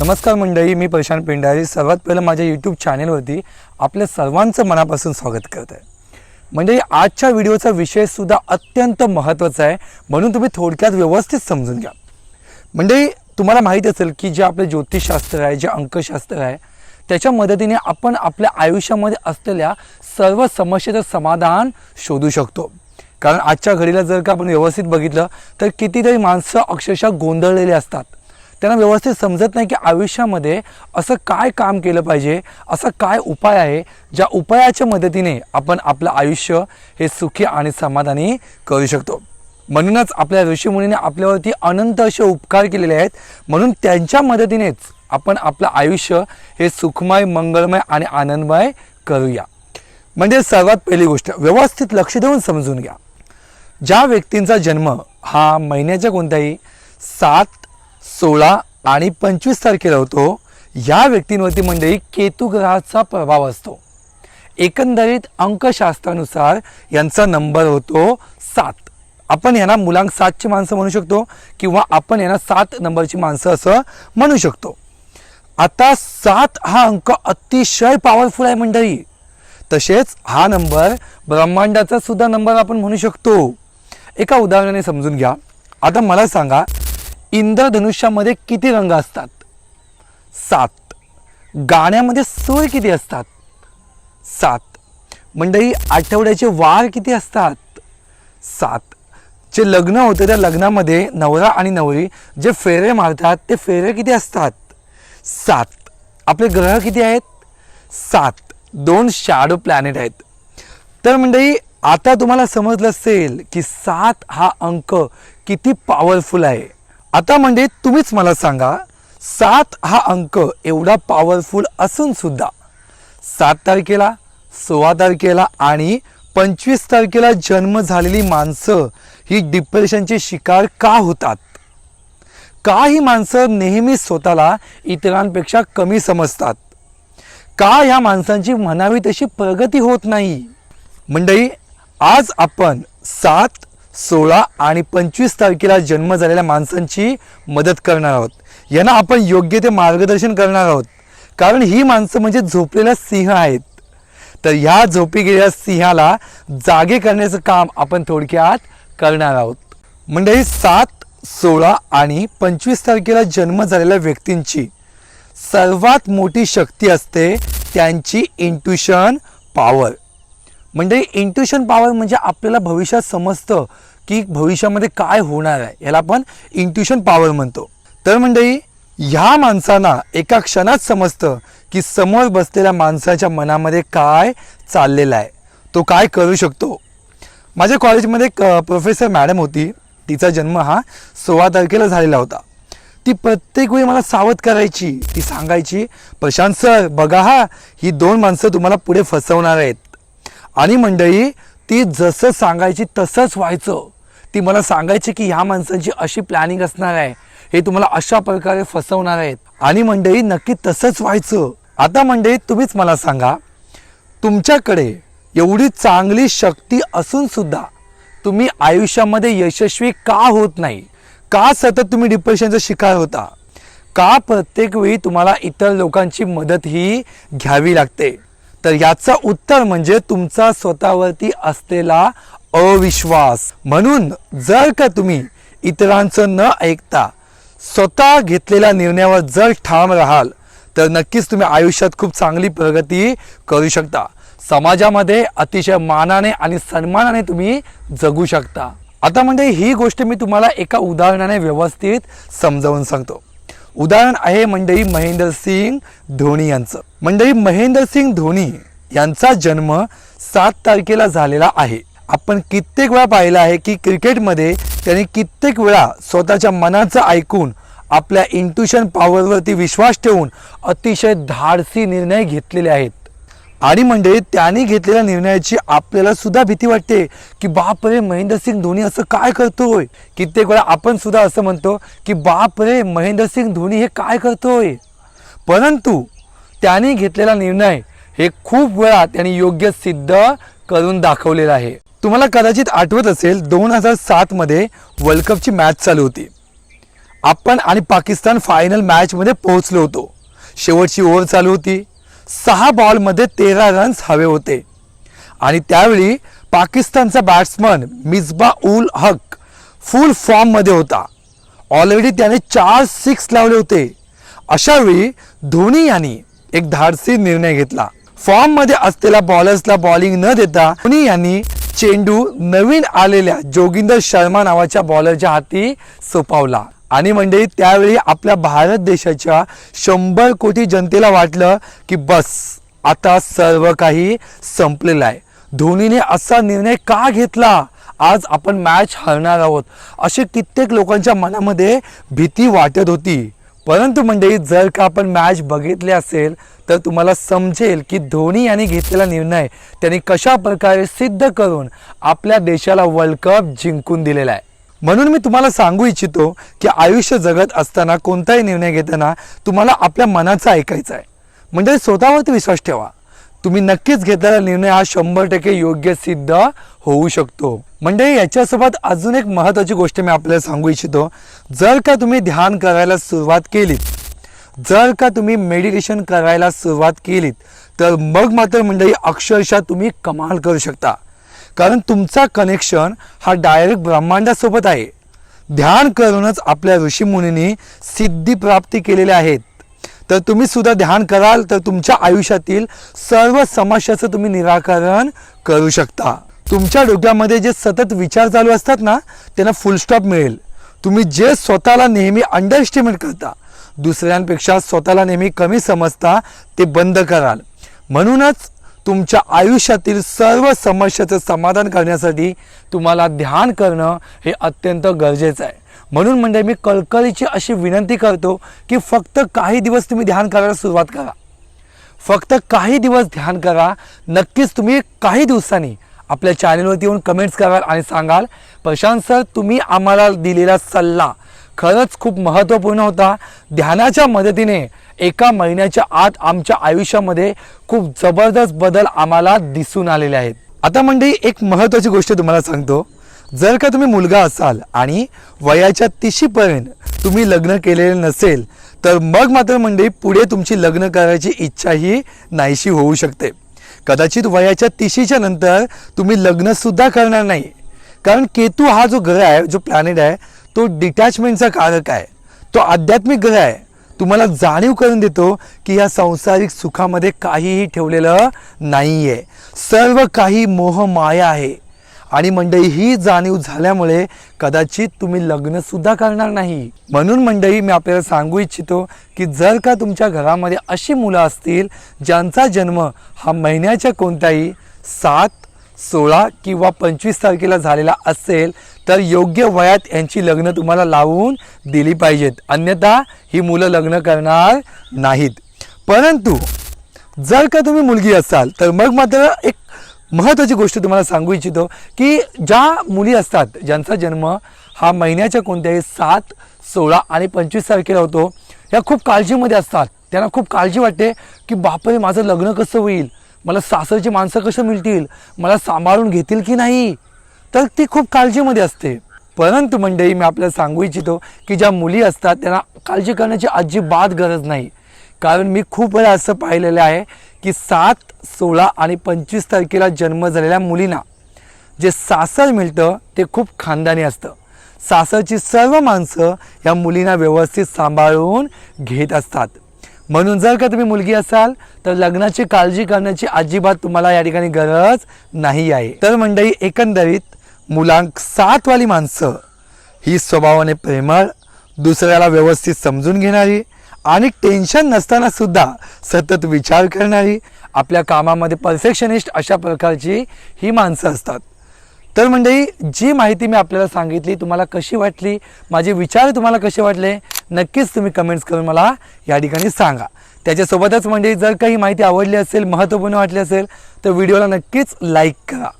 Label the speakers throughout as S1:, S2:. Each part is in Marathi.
S1: नमस्कार मंडळी मी प्रशांत पिंडारी सर्वात पहिलं माझ्या यूट्यूब चॅनेलवरती आपल्या सर्वांचं मनापासून स्वागत करत आहे म्हणजे आजच्या व्हिडिओचा विषयसुद्धा अत्यंत महत्त्वाचा आहे. म्हणून तुम्ही थोडक्यात व्यवस्थित समजून घ्या. म्हणजे तुम्हाला माहीत असेल की जे आपलं ज्योतिषशास्त्र आहे जे अंकशास्त्र आहे त्याच्या मदतीने आपण आपल्या आयुष्यामध्ये असलेल्या सर्व समस्येचं समाधान शोधू शकतो. कारण आजच्या घडीला जर का आपण व्यवस्थित बघितलं तर कितीतरी माणसं अक्षरशः गोंधळलेली असतात. त्यांना व्यवस्थित समजत नाही की आयुष्यामध्ये असं काय काम केलं पाहिजे असा काय उपाय आहे ज्या उपायाच्या मदतीने आपण आपलं आयुष्य हे सुखी आणि समाधानी करू शकतो. म्हणूनच आपल्या ऋषीमुनीने आपल्यावरती अनंत असे उपकार केलेले आहेत. म्हणून त्यांच्या मदतीनेच आपण आपलं आयुष्य हे सुखमय मंगळमय आणि आनंदमय करूया. म्हणजे सर्वात पहिली गोष्ट व्यवस्थित लक्ष देऊन समजून घ्या. ज्या व्यक्तींचा जन्म हा महिन्याच्या कोणत्याही सात सोळा आणि पंचवीस तारखेला होतो. या व्यक्तींवरती मंडळी केतू ग्रहाचा प्रभाव असतो. एकंदरीत अंकशास्त्रानुसार यांचा नंबर होतो सात. आपण यांना मुलांक सातची माणसं म्हणू शकतो किंवा आपण यांना सात नंबरची माणसं असं म्हणू शकतो. आता सात हा अंक अतिशय पॉवरफुल आहे मंडळी. तसेच हा नंबर ब्रह्मांडाचा सुद्धा नंबर आपण म्हणू शकतो. एका उदाहरणाने समजून घ्या. आता मला सांगा इंद्रधनुष्यामध्ये किती रंग असतात? सात. गाण्यामध्ये सूर किती असतात? सात. मंडळी आठवड्याचे वार किती असतात? सात. जे लग्न होतं त्या लग्नामध्ये नवरा आणि नवरी जे फेरे मारतात ते फेरे किती असतात? सात. आपले ग्रह किती आहेत? सात. दोन शॅडो प्लॅनेट आहेत. तर मंडळी आता तुम्हाला समजलं असेल की सात हा अंक किती पॉवरफुल आहे. आता म्हणजे तुम्हीच मला सांगा सात हा अंक एवढा पॉवरफुल असून सुद्धा सात तारखेला सोळा तारखेला आणि पंचवीस तारखेला जन्म झालेली माणसं ही डिप्रेशनची शिकार का होतात? का ही माणसं नेहमी स्वतःला इतरांपेक्षा कमी समजतात? का ह्या माणसांची म्हणावी तशी प्रगती होत नाही? मंडळी आज आपण सात सोळा आणि पंचवीस तारखेला जन्म झालेल्या माणसांची मदत करणार आहोत. यांना आपण योग्य ते मार्गदर्शन करणार आहोत. कारण ही माणसं म्हणजे झोपलेला सिंह आहेत. तर ह्या झोपी गेलेल्या सिंहाला जागे करण्याचं काम आपण थोडक्यात करणार आहोत. म्हणजे सात सोळा आणि पंचवीस तारखेला जन्म झालेल्या व्यक्तींची सर्वात मोठी शक्ती असते त्यांची इंट्युशन पॉवर म्हणजे इंट्युशन पॉवर म्हणजे आपल्याला भविष्यात समजतं की भविष्यामध्ये काय होणार आहे याला आपण इंट्युशन पॉवर म्हणतो. तर मंडळी ह्या माणसांना एका क्षणात समजतं की समोर बसलेल्या माणसाच्या मनामध्ये काय चाललेलं आहे तो काय करू शकतो. माझ्या कॉलेजमध्ये एक प्रोफेसर मॅडम होती तिचा जन्म हा सोळा तारखेला झालेला होता. ती प्रत्येक वेळी मला सावध करायची ती सांगायची प्रशांत सर बघा हा ही दोन माणसं तुम्हाला पुढे फसवणार आहेत. आणि मंडळी ती जसं सांगायची तसंच व्हायचं. ती मला सांगायची की ह्या माणसांची अशी प्लॅनिंग असणार आहे. हे तुम्हाला अशा प्रकारे फसवणार आहेत. आणि मंडळी नक्की तसंच व्हायचं. आता मंडळी तुम्हीच मला सांगा तुमच्याकडे एवढी चांगली शक्ती असून सुद्धा तुम्ही आयुष्यामध्ये यशस्वी का होत नाही? का सतत तुम्ही डिप्रेशनचा शिकार होता? का प्रत्येक वेळी तुम्हाला इतर लोकांची मदत ही घ्यावी लागते? तर याचं उत्तर म्हणजे तुमचा स्वतःवरती असलेला अविश्वास. म्हणून जर का तुम्ही इतरांचं न ऐकता स्वतः घेतलेल्या निर्णयावर जर ठाम राहाल तर नक्कीच तुम्ही आयुष्यात खूप चांगली प्रगती करू शकता. समाजामध्ये अतिशय मानाने आणि सन्मानाने तुम्ही जगू शकता. आता म्हणजे ही गोष्ट मी तुम्हाला एका उदाहरणाने व्यवस्थित समजावून सांगतो. उदाहरण आहे मंडळी महेंद्र सिंग धोनी यांचं. मंडळी महेंद्र सिंग धोनी यांचा जन्म सात तारखेला झालेला आहे. आपण कित्येक वेळा पाहिलं आहे की क्रिकेटमध्ये त्यांनी कित्येक वेळा स्वतःच्या मनाचं ऐकून आपल्या इंट्युशन पॉवरवरती विश्वास ठेवून अतिशय धाडसी निर्णय घेतलेले आहेत. आणि म्हणजे त्यांनी घेतलेल्या निर्णयाची आपल्याला सुद्धा भीती वाटते की बाप रे महेंद्रसिंग धोनी असं काय करतोय? कित्येक वेळा आपण सुद्धा असं म्हणतो की बाप रे महेंद्रसिंग धोनी हे काय करतोय? परंतु त्यांनी घेतलेला निर्णय हे खूप वेळा त्यांनी योग्य सिद्ध करून दाखवलेला आहे. तुम्हाला कदाचित आठवत असेल दोन हजार सातमध्ये वर्ल्ड कपची मॅच चालू होती. आपण आणि पाकिस्तान फायनल मॅचमध्ये पोहोचलो होतो. शेवटची ओव्हर चालू होती. सहा बॉलमध्ये तेरा रन्स हवे होते. आणि त्यावेळी पाकिस्तानचा बॅट्समन मिसबा उल हक फुल फॉर्ममध्ये होता. ऑलरेडी त्याने चार सिक्स लावले होते. अशावेळी धोनी यांनी एक धाडसी निर्णय घेतला. फॉर्ममध्ये असलेल्या बॉलर्सला बॉलिंग न देता धोनी यांनी चेंडू नवीन आलेल्या जोगिंदर शर्मा नावाच्या बॉलरच्या हाती सोपावला. आणि मंडळी त्यावेळी आपल्या भारत देशाच्या शंभर कोटी जनतेला वाटलं की बस आता सर्व काही संपलेलं आहे. धोनीने असा निर्णय का घेतला? आज आपण मॅच हरणार आहोत. असे कित्येक लोकांच्या मनामध्ये भीती वाटत होती. परंतु मंडळी जर का आपण मॅच बघितले असेल तर तुम्हाला समजेल की धोनी यांनी घेतलेला निर्णय त्यांनी कशा प्रकारे सिद्ध करून आपल्या देशाला वर्ल्ड कप जिंकून दिलेला आहे. म्हणून मी तुम्हाला सांगू इच्छितो की आयुष्य जगत असताना कोणताही निर्णय घेताना तुम्हाला आपल्या मनाचा ऐकायचा आहे. म्हणजे स्वतःवरती विश्वास ठेवा. तुम्ही नक्कीच घेतलेला निर्णय हा शंभर टक्के योग्य सिद्ध होऊ शकतो. म्हणजे याच्यासोबत अजून एक महत्त्वाची गोष्ट मी आपल्याला सांगू इच्छितो. जर का तुम्ही ध्यान करायला सुरुवात केलीत जर का तुम्ही मेडिटेशन करायला सुरुवात केलीत तर मग मात्र मंडळी अक्षरशः तुम्ही कमाल करू शकता. कारण तुमचा कनेक्शन हा डायरेक्ट ब्रह्मांडासोबत आहे. ध्यान करूनच आपल्या ऋषीमुनींनी सिद्धी प्राप्ती केलेल्या आहेत. तर तुम्ही सुद्धा ध्यान कराल तर तुमच्या आयुष्यातील सर्व समस्याचं तुम्ही निराकरण करू शकता. तुमच्या डोक्यामध्ये जे सतत विचार चालू असतात ना त्यांना फुल स्टॉप मिळेल. तुम्ही जे स्वतःला नेहमी अंडरएस्टिमेट करता दुसऱ्यांपेक्षा स्वतःला नेहमी कमी समजता ते बंद कराल. म्हणूनच तुमच्या आयुष्यातील सर्व समस्याचं समाधान करण्यासाठी तुम्हाला ध्यान करणं हे अत्यंत गरजेचं आहे. म्हणून म्हणजे मी कळकळीची अशी विनंती करतो की फक्त काही दिवस तुम्ही ध्यान करायला सुरुवात करा. फक्त काही दिवस ध्यान करा. नक्कीच तुम्ही काही दिवसांनी आपल्या चॅनलवरती येऊन कमेंट्स कराल आणि सांगाल प्रशांत सर तुम्ही आम्हाला दिलेला सल्ला खरंच खूप महत्त्वपूर्ण होता. ध्यानाच्या मदतीने एका महिन्याच्या आत आमच्या आयुष्यामध्ये खूप जबरदस्त बदल आम्हाला दिसून आलेले आहेत. आता म्हणजे एक महत्त्वाची गोष्ट तुम्हाला सांगतो. जर का तुम्ही मुलगा असाल आणि वयाच्या तिशीपर्यंत तुम्ही लग्न केलेले नसेल तर मग मात्र म्हणजे पुढे तुमची लग्न करायची इच्छाही नाहीशी होऊ शकते. कदाचित वयाच्या तिशीच्या नंतर तुम्ही लग्नसुद्धा करणार नाही. कारण केतू हा जो ग्रह आहे जो प्लॅनेट आहे तो डिटॅचमेंटचा कारक आहे. तो आध्यात्मिक ग्रह आहे. तुम्हाला जाणीव करून देतो की या सांसारिक सुखामध्ये काहीही ठेवलेलं नाही आहे सर्व काही मोह माया आहे. आणि मंडळी ही जाणीव झाल्यामुळे कदाचित तुम्ही लग्नसुद्धा करणार नाही. म्हणून मंडळी मी आपल्याला सांगू इच्छितो की जर का तुमच्या घरामध्ये अशी मुलं असतील ज्यांचा जन्म हा महिन्याच्या कोणत्याही सात सोळा किंवा पंचवीस तारखेला झालेला असेल तर योग्य वयात यांची लग्न तुम्हाला लावून दिली पाहिजेत. अन्यथा ही मुलं लग्न करणार नाहीत. परंतु जर का तुम्ही मुलगी असाल तर मग मात्र एक महत्त्वाची गोष्ट तुम्हाला सांगू इच्छितो की ज्या मुली असतात ज्यांचा जन्म हा महिन्याच्या कोणत्याही सात सोळा आणि पंचवीस तारखेला होतो ह्या खूप काळजीमध्ये असतात. त्यांना खूप काळजी वाटते की बापरे माझं लग्न कसं होईल? मला सासरची माणसं कसं मिळतील? मला सांभाळून घेतील की नाही? तर ती खूप काळजीमध्ये असते. परंतु मंडळी मी आपल्याला सांगू इच्छितो की ज्या मुली असतात त्यांना काळजी करण्याची अजिबात गरज नाही. कारण मी खूप वेळा असं पाहिलेलं आहे की सात सोळा आणि पंचवीस तारखेला जन्म झालेल्या मुलींना जे सासर मिळतं ते खूप खानदानी असतं. सासरची सर्व माणसं या मुलींना व्यवस्थित सांभाळून घेत असतात. म्हणून जर का तुम्ही मुलगी असाल तर लग्नाची काळजी करण्याची अजिबात तुम्हाला या ठिकाणी गरज नाही आहे. तर मंडळी एकंदरीत मुलांक सातवाली माणसं. ही स्वभावाने प्रेमळ दुसऱ्याला व्यवस्थित समजून घेणारी आणि टेन्शन नसताना सुद्धा सतत विचार करणारी आपल्या कामामध्ये परफेक्शनिस्ट अशा प्रकारची ही माणसं असतात. तर मंडळी जी माहिती मी आपल्याला सांगितली तुम्हाला कशी वाटली माझे विचार तुम्हाला कसे वाटले नक्कीच तुम्ही कमेंट्स करून मला या ठिकाणी सांगा. त्याच्यासोबतच मंडळी जर काही माहिती आवडली असेल महत्त्वपूर्ण वाटली असेल तर व्हिडिओला नक्कीच लाईक करा.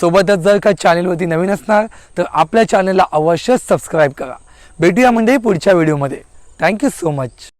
S1: सोबतच जर का चॅनेलवरती नवीन असणार तर आपल्या चॅनलला अवश्य सबस्क्राईब करा. भेटूया म्हणजे पुढच्या व्हिडिओमध्ये थँक्यू सो मच